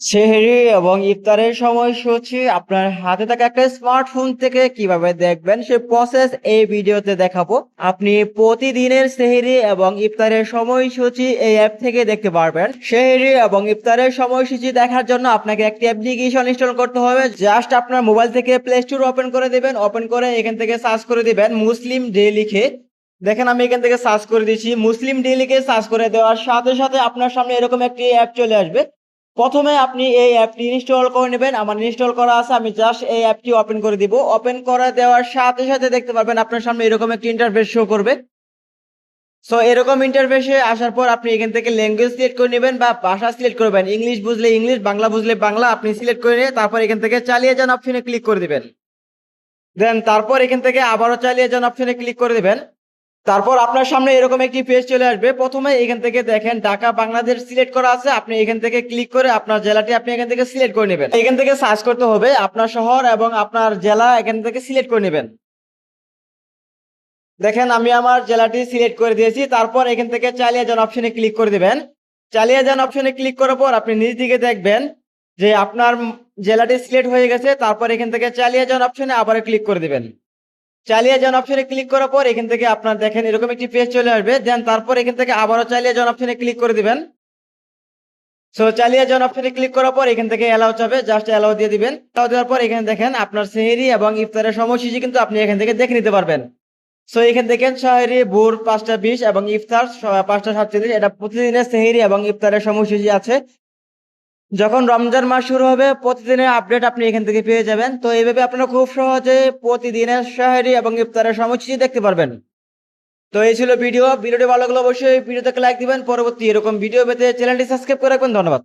সেহরি এবং ইফতারের সময়সূচি আপনার হাতে থাকা একটা স্মার্টফোন থেকে কীভাবে দেখবেন সে প্রসেস এই ভিডিওতে দেখাবো। আপনি প্রতিদিনের সেহরি এবং ইফতারের সময়সূচি এই অ্যাপ থেকে দেখতে পারবেন। সেহরি এবং ইফতারের সময়সূচি দেখার জন্য আপনাকে একটি অ্যাপ্লিকেশন ইনস্টল করতে হবে। জাস্ট আপনার মোবাইল থেকে প্লে স্টোর ওপেন করে দেবেন। ওপেন করে এখান থেকে সার্চ করে দিবেন মুসলিম ডে লিখে দেখেন আমি এখান থেকে সার্চ করে দিচ্ছি মুসলিম ডে লিখে সার্চ করে দেওয়ার সাথে সাথে আপনার সামনে এরকম একটি অ্যাপ চলে আসবে। প্রথমে আপনি এই অ্যাপটি ইনস্টল করে নেবেন। আমার ইনস্টল করা আছে, আমি জাস্ট এই অ্যাপটি ওপেন করে দিব। ওপেন করে দেওয়ার সাথে সাথে দেখতে পারবেন আপনার সামনে এরকম একটি ইন্টারফেস শো করবে। সো এরকম ইন্টারফেসে আসার পর আপনি এখান থেকে ল্যাঙ্গুয়েজ সিলেক্ট করে নেবেন বা ভাষা সিলেক্ট করবেন ইংলিশ বুঝলে ইংলিশ বাংলা বুঝলে বাংলা, আপনি সিলেক্ট করে নিয়ে তারপর এখান থেকে চালিয়ে যান অপশনে ক্লিক করে দিবেন। দেন তারপর এখান থেকে আবারও চালিয়ে যান অপশনে ক্লিক করে দিবেন। তারপর আপনার সামনে এরকম একটি পেজ চলে আসবে। প্রথমে এখান থেকে দেখেন, ঢাকা, বাংলাদেশ সিলেক্ট করা আছে। আপনি এখান থেকে ক্লিক করে আপনার জেলাটি আপনি এখান থেকে সিলেক্ট করে নেবেন। এখান থেকে সার্চ করতে হবে আপনার শহর এবং আপনার জেলা এখান থেকে সিলেক্ট করে নেবেন। দেখেন, আমি আমার জেলাটি সিলেক্ট করে দিয়েছি। তারপর এখান থেকে চালিয়ে যান অপশনে ক্লিক করে দিবেন। চালিয়ে যান অপশনে ক্লিক করার পর আপনি নিজ দিকে দেখবেন যে আপনার জেলাটি সিলেক্ট হয়ে গেছে। তারপর এখান থেকে চালিয়ে যান অপশনে আবার ক্লিক করে দিবেন। চালিয়ে যান অপশনে ক্লিক করার পর এখান থেকে আপনার দেখেন এরকম একটি পেজ চলে আসবে। দেন তারপর এখান থেকে আবারও চালিয়ে যান অপশনে ক্লিক করে দিবেন। সো চালিয়ে যান অপশনে ক্লিক করার পর এখান থেকে অ্যালাউ চাবে। জাস্ট অ্যালাউ দিয়ে দিবেন। অ্যালাউ দেওয়ার পর এখানে দেখেন আপনার সেহেরি এবং ইফতারের সময়সূচি কিন্তু আপনি এখান থেকে দেখে নিতে পারবেন। সো এখান দেখেন সাহেরি, ভোর পাঁচটা বিশ এবং ইফতার পাঁচটা সাতচল্লিশ। এটা প্রতিদিনের সেহেরি এবং ইফতারের সময়সূচি আছে। যখন রমজান মাস শুরু হবে, প্রতিদিনের আপডেট আপনি এখান থেকে পেয়ে যাবেন। তো এইভাবে আপনারা খুব সহজে প্রতিদিনের সাহেরি এবং ইফতারের সময়সূচি দেখতে পারবেন। তো এই ছিল ভিডিও। ভিডিওটি ভালো লাগলে অবশ্যই ভিডিওতে লাইক দিবেন। পরবর্তী এরকম ভিডিও পেতে চ্যানেলটি সাবস্ক্রাইব করে রাখবেন। ধন্যবাদ।